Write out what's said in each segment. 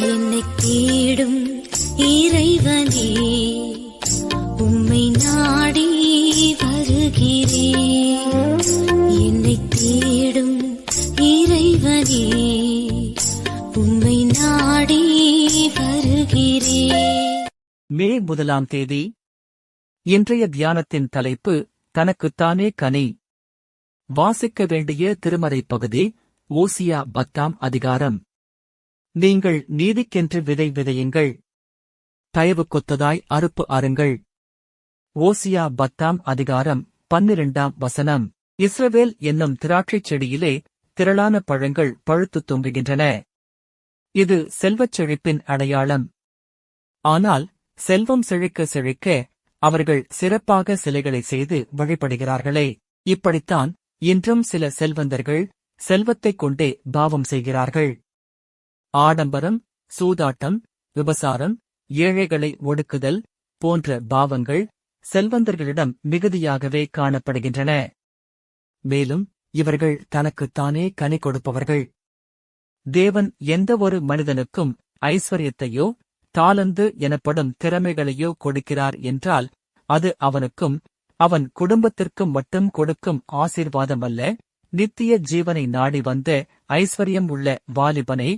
என்னை தேடும் இறைவனே உம்மை நாடி வருகிறேன் என்னை தேடும் இறைவனே உம்மை நாடி வருகிறேன் மே முதலாம் தேதி இன்றைய தியானத்தின் தலைப்பு தனக்குத்தானே கனி. வாசிக்க வேண்டிய திருமறை பகுதி ஓசியா பத்தாம் அதிகாரம். நீங்கள் நீதிக்கென்று விதை விதையுங்கள். தயவு கொத்ததாய் அறுப்பு அருங்கள் ஓசியா பத்தாம் அதிகாரம் பன்னிரண்டாம் வசனம். இஸ்ரவேல் என்னும் திராட்சைச் செடியிலே திரளான பழங்கள் பழுத்துத் தொங்குகின்றன. இது செல்வச் செழிப்பின் அடையாளம். ஆனால் செல்வம் செழிக்க செழிக்க அவர்கள் சிறப்பாக சிலைகளை செய்து வழிபடுகிறார்களே. இப்படித்தான் இன்றும் சில செல்வந்தர்கள் செல்வத்தைக் கொண்டே பாவம் செய்கிறார்கள். ஆடம்பரம் சூதாட்டம் விபசாரம் ஏழைகளை ஒடுக்குதல் போன்ற பாவங்கள் செல்வந்தர்களிடம் மிகுதியாகவே காணப்படுகின்றன. மேலும் இவர்கள் தனக்குத்தானே கனி கொடுப்பவர்கள். தேவன் எந்தவொரு மனிதனுக்கும் ஐஸ்வர்யத்தையோ தாளந்து எனப்படும் திறமைகளையோ கொடுக்கிறார் என்றால் அது அவனுக்கும் அவன் குடும்பத்திற்கும் மட்டும் கொடுக்கும் ஆசீர்வாதமல்ல. நித்திய ஜீவனை நாடி வந்த ஐஸ்வர்யம் உள்ள வாலிபனை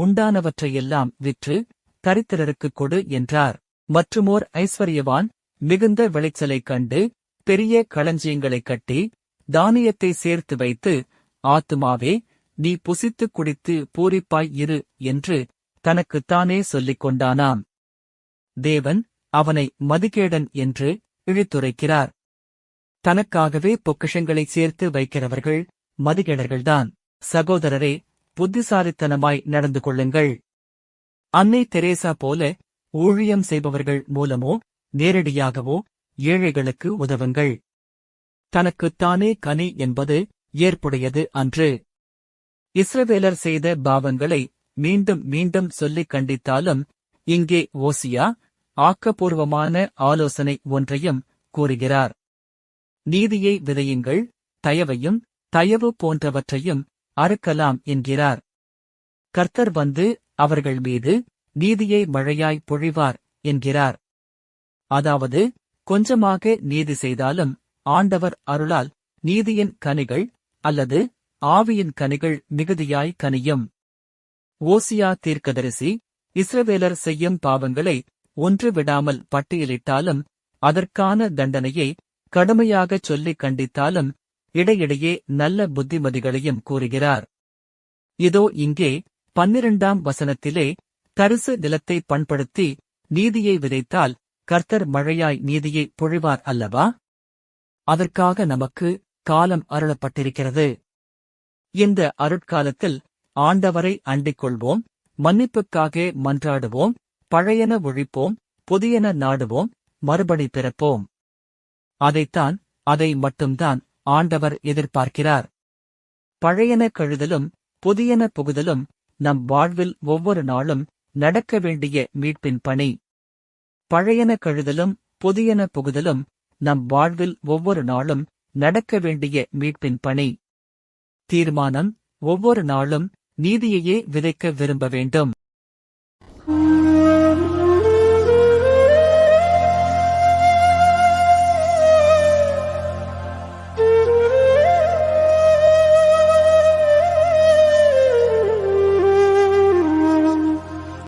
உண்டானவற்றையெல்லாம் விற்று தரித்திரருக்குக் கொடு என்றார். மற்றுமோர் ஐஸ்வர்யவான் மிகுந்த விளைச்சலைக் கண்டு பெரிய களஞ்சியங்களைக் கட்டி தானியத்தை சேர்த்து வைத்து ஆத்துமாவே நீ புசித்துக் குடித்து பூரிப்பாய் இரு என்று தனக்குத்தானே சொல்லிக் கொண்டானாம். தேவன் அவனை மதுகேடன் என்று இழித்துரைக்கிறார். தனக்காகவே பொக்கிஷங்களை சேர்த்து வைக்கிறவர்கள் மதுகேடர்கள்தான். சகோதரரே புத்திசாலித்தனமாய் நடந்து கொள்ளுங்கள். அன்னை தெரேசா போல ஊழியம் செய்பவர்கள் மூலமோ நேரடியாகவோ ஏழைகளுக்கு உதவுங்கள். தனக்குத்தானே கனி என்பது ஏற்புடையது அன்று. இஸ்ரவேலர் செய்த பாவங்களை மீண்டும் மீண்டும் சொல்லிக் கண்டித்தாலும் இங்கே ஓசியா ஆக்கப்பூர்வமான ஆலோசனை ஒன்றையும் கூறுகிறார். நீதியை விதையுங்கள் தயவையும் தயவு போன்றவற்றையும் அறுக்கலாம் என்கிறார். கர்த்தர் வந்து அவர்கள் மீது நீதியை மழையாய் பொழிவார் என்கிறார். அதாவது கொஞ்சமாக நீதி செய்தாலும் ஆண்டவர் அருளால் நீதியின் கனிகள் அல்லது ஆவியின் கனிகள் மிகுதியாய் கனியும். ஓசியா தீர்க்கதரிசி இஸ்ரவேலர் செய்யும் பாவங்களை ஒன்று விடாமல் பட்டியலிட்டாலும் அதற்கான தண்டனையை கடுமையாகச் சொல்லிக் கண்டித்தாலும் இடையிடையே நல்ல புத்திமதிகளையும் கூறுகிறார். இதோ இங்கே பன்னிரண்டாம் வசனத்திலே தரிசு நிலத்தை பண்படுத்தி நீதியை விதைத்தால் கர்த்தர் மழையாய் நீதியை பொழிவார் அல்லவா? அதற்காக நமக்கு காலம் அருளப்பட்டிருக்கிறது. இந்த அருட்காலத்தில் ஆண்டவரை அண்டிக் கொள்வோம் மன்னிப்புக்காக மன்றாடுவோம் பழையன ஒழிப்போம் புதியன நாடுவோம் மறுபடி பிறப்போம். அதைத்தான் அதை மட்டும்தான் ஆண்டவர் எதிர்பார்க்கிறார். பழையன கழுதலும் புதியன புகுதலும் நம் வாழ்வில் ஒவ்வொரு நாளும் நடக்க வேண்டிய மீட்பின் பணி. பழையன கழுதலும் புதியன புகுதலும் நம் வாழ்வில் ஒவ்வொரு நாளும் நடக்க வேண்டிய மீட்பின் பணி. தீர்மானம் ஒவ்வொரு நாளும் நீதியையே விதைக்க விரும்ப வேண்டும்.